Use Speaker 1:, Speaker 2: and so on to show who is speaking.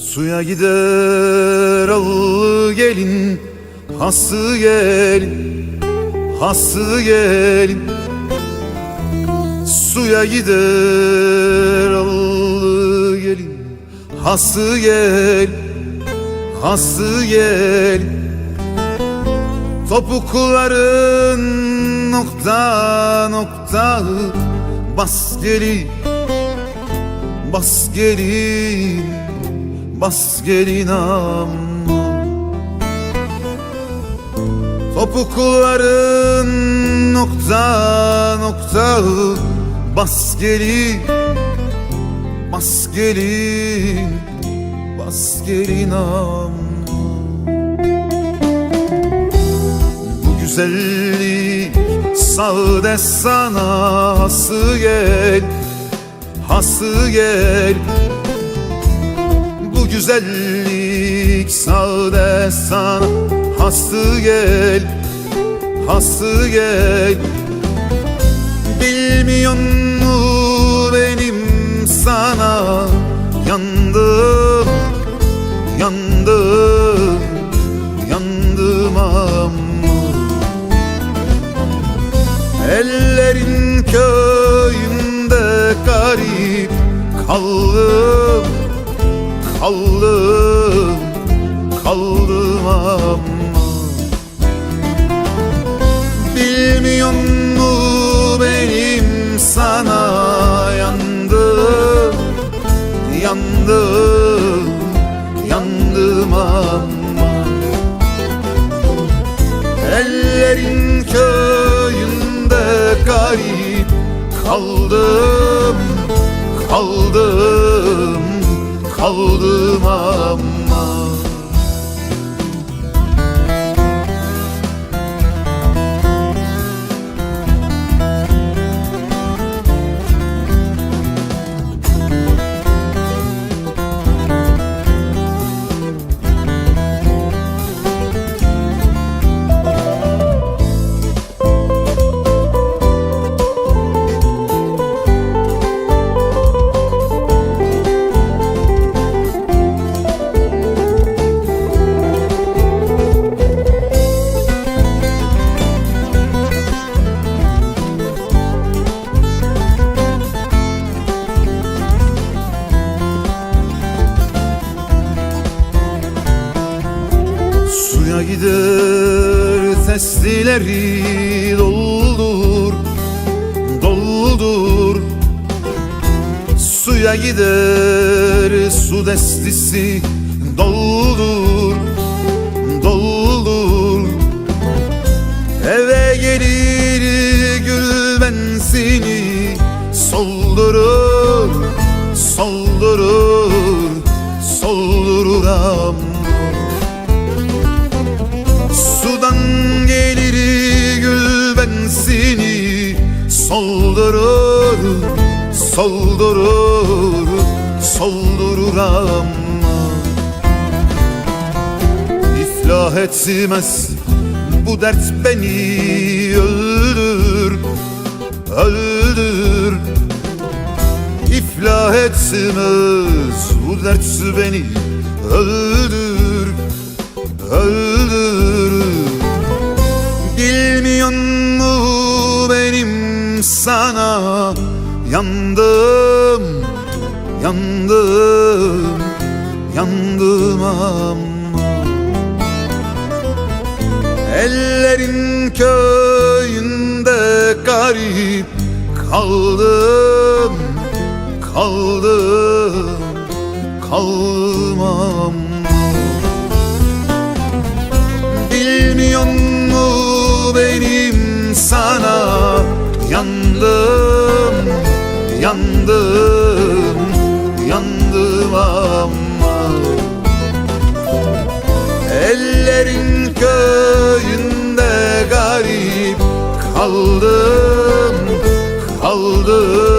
Speaker 1: Suya gider al gelin Hası gelin Hası gelin. Suya gider al gelin Hası gelin Hası gelin. Topukların nokta nokta Bas gelin Bas gelin Bas gelin amma Topukların nokta nokta Bas gelin Bas gelin Bas gelin amma Bu güzellik sade sana hası gel Hası gel güzellik sade sana. Hası gel Hası gel. Bilmiyor mu benim sana? Yandım Yandım Yandım ama. Ellerin köyünde garip kaldım Kaldım Kaldım ama Bilmiyor mu benim sana yandım Yandım Yandım ama? Ellerin köyünde garip kaldım Kaldım Kaldım Suya gider testileri doldur Doldur. Suya gider su destisi Doldur gül bensini Soldurur, soldurur, soldurur ama İflah etmez. Bu dert beni öldür, öldür. İflah etmez. Bu dert beni öldür, öldür Yandım ama. Ellerin köyünde garip kaldım Kaldım Kaldım Bilmiyor mu benim sana yandım Yandım Yandım ama köyünde garip kaldım Kaldım